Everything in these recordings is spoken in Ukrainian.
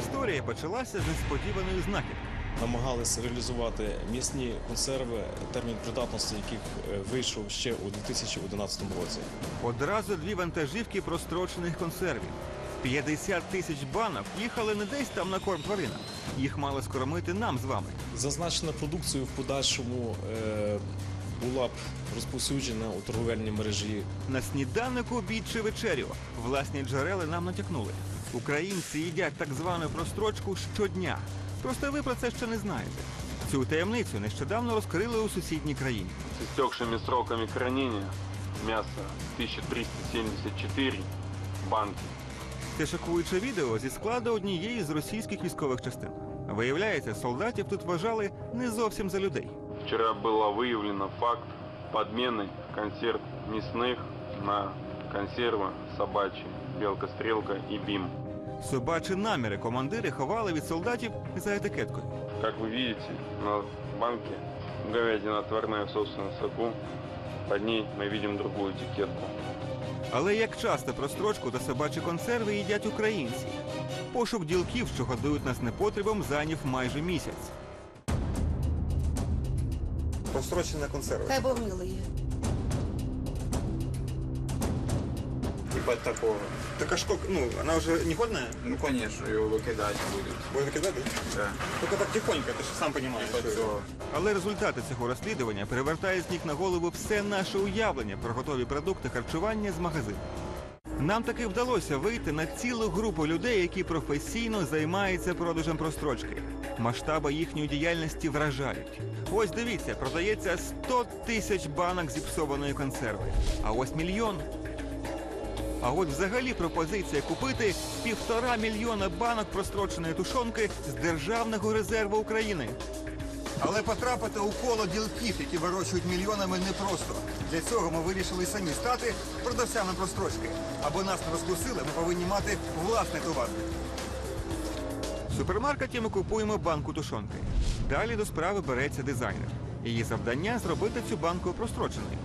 історія почалася з несподіваної знахідки. намагалися реалізувати м'ясні консерви, термін придатності яких е, вийшов ще у 2011 році. Одразу дві вантажівки прострочених консервів. 50 тисяч банок їхали не десь там на корм тваринам. Їх мали скормити нам з вами. Зазначена продукція в подальшому е, була б розповсюджена у торговельній мережі. На сніданок, обід чи вечерю власні джерела нам натякнули. Українці їдять так звану прострочку щодня. Просто ви про це ще не знаєте. Цю таємницю нещодавно розкрили у сусідній країні. с истекшими сроками хранения мясо 1374 банки. Це шокуюче відео зі складу однієї з російських військових частин. Виявляється, солдатів тут вважали не зовсім за людей. Вчера было выявлено факт подмены консерв мясных на консервы собачьи, белка-стрелка и бим. Собачі наміри командири ховали від солдатів за етикеткою. Как вы видите, на банке говядина отварная в собственном соку. Под ней мы видим другую этикетку. Але як часто прострочку та собачі консерви їдять українці? Пошук ділків, що годують нас непотребом, зайняв майже місяць. Прострочена консерва. Хай Бог милує. Типа такого. Так а що, ну, вона вже не годна? Ну, конечно, его выкидать будут. Буде викидати? Да. Тільки так тихонько, ти ж сам розумієш. Цього. Але результати цього розслідування перевертають з ніг на голову все наше уявлення про готові продукти харчування з магазину. Нам таки вдалося вийти на цілу групу людей, які професійно займаються продажем прострочки. Масштаби їхньої діяльності вражають. Ось дивіться, продається 100 тисяч банок зіпсованої консерви. А ось мільйон. А от взагалі пропозиція купити півтора мільйона банок простроченої тушонки з Державного резерву України. Але потрапити у коло ділків, які вирощують мільйонами, непросто. Для цього ми вирішили самі стати продавцями прострочки. Аби нас не розкусили, ми повинні мати власний товар. Супермаркеті ми купуємо банку тушонки. Далі до справи береться дизайнер. Її завдання зробити цю банку простроченою.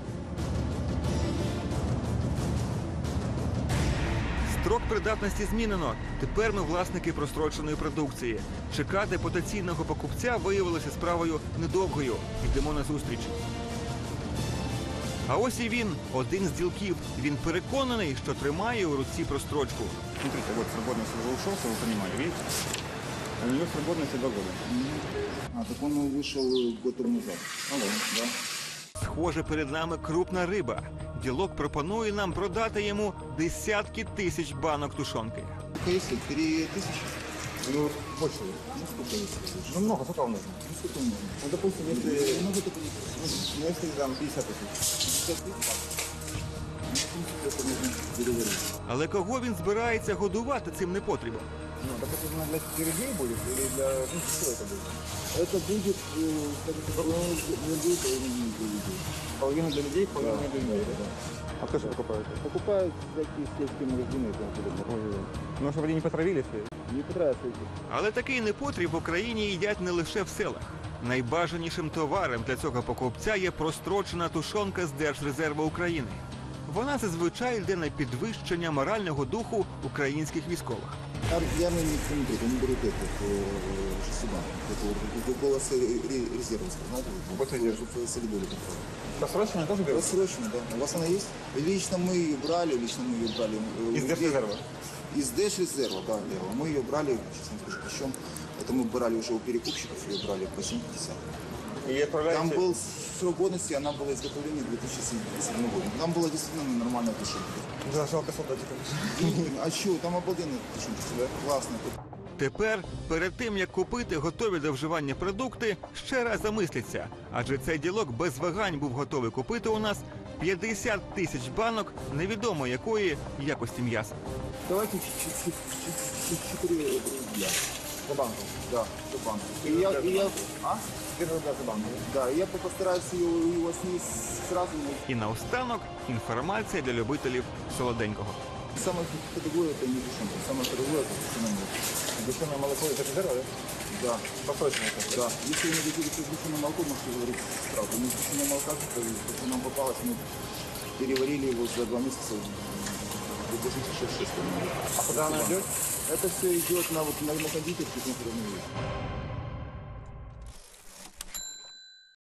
Строк придатності змінено. Тепер ми власники простроченої продукції. Чекати потенційного покупця виявилося справою недовгою. Йдемо на зустріч. А ось і він, один з ділків. Він переконаний, що тримає у руці прострочку. Смотрите, вот срок годности уже ушел, вы понимали, видите? У нее срок годности два года. А, так он вышел год тому назад. Алло, да. Схоже, перед нами крупна риба. Ділок пропонує нам продати йому десятки тисяч банок тушонки. Сколько если? Три тысячи? Ну, больше. Ну, сколько если? Ну, много, сколько вам нужно? Ну, сколько можно? Ну, допустим, если, Ну, вот это не ну, если там 50 тысяч. это нужно переварить. Але кого він збирається годувати цим непотрібом? Ну, допустим, она для людей будет или для... Ну, что это будет? Это будет, э, скажем так, половина для людей, половина не для людей. Половина для людей, половина для людей. Да. А кто что покупает? Покупают всякие сельские магазины и тому подобное. Ну, чтобы они не потравились. Не понравится эти. Але такий непотріб в Україні їдять не лише в селах. Найбажанішим товаром для цього покупця є прострочена тушонка з Держрезерву України. Вона зазвичай йде на підвищення морального духу українських військових. Ар- Явно не смотрит, они берут этот, э, сюда, это вот голос ре- резерва, знаете, Вот резерв. чтобы солидолю попали. Просроченные тоже берут? Рассрочено, да. У вас она есть? Лично мы ее брали, лично мы ее брали. э, Из где- Держрезерва? Из Держрезерва, да, Лева. Мы ее брали, сейчас вам скажу, причем это мы брали уже у перекупщиков, ее брали по 750. И отправляете... Там был срок годности, она была изготовления 2007 года. Там было действительно нормальное тушенка. Да, жалко солдатиков. А что, там обалденная тушенка, да? Классно. Тепер, перед тим як купити готові до вживання продукти, ще раз замисляться, адже цей ділок без вагань був готовий купити у нас 50 тисяч банок невідомо якої якості м'яса. Давайте 4 рубля. За банку. Да, за банку. И я, и я, а? 4 рубля за банку. Да, я постараюсь его, его снизить сразу. І наостанок інформація для любителів солоденького. Самая категория это не тушенка, самая категория это тушеное молоко. Душеное молоко из резерва, да? Да, Просроченное. тоже, да. Если вы не хотите тушеное молоко, можете говорить сразу. Мы тушеное молоко, то что нам попалось, мы переварили его за два месяца в 6 А куда она идет? Это все идет на, вот, на, на кондитерских, например.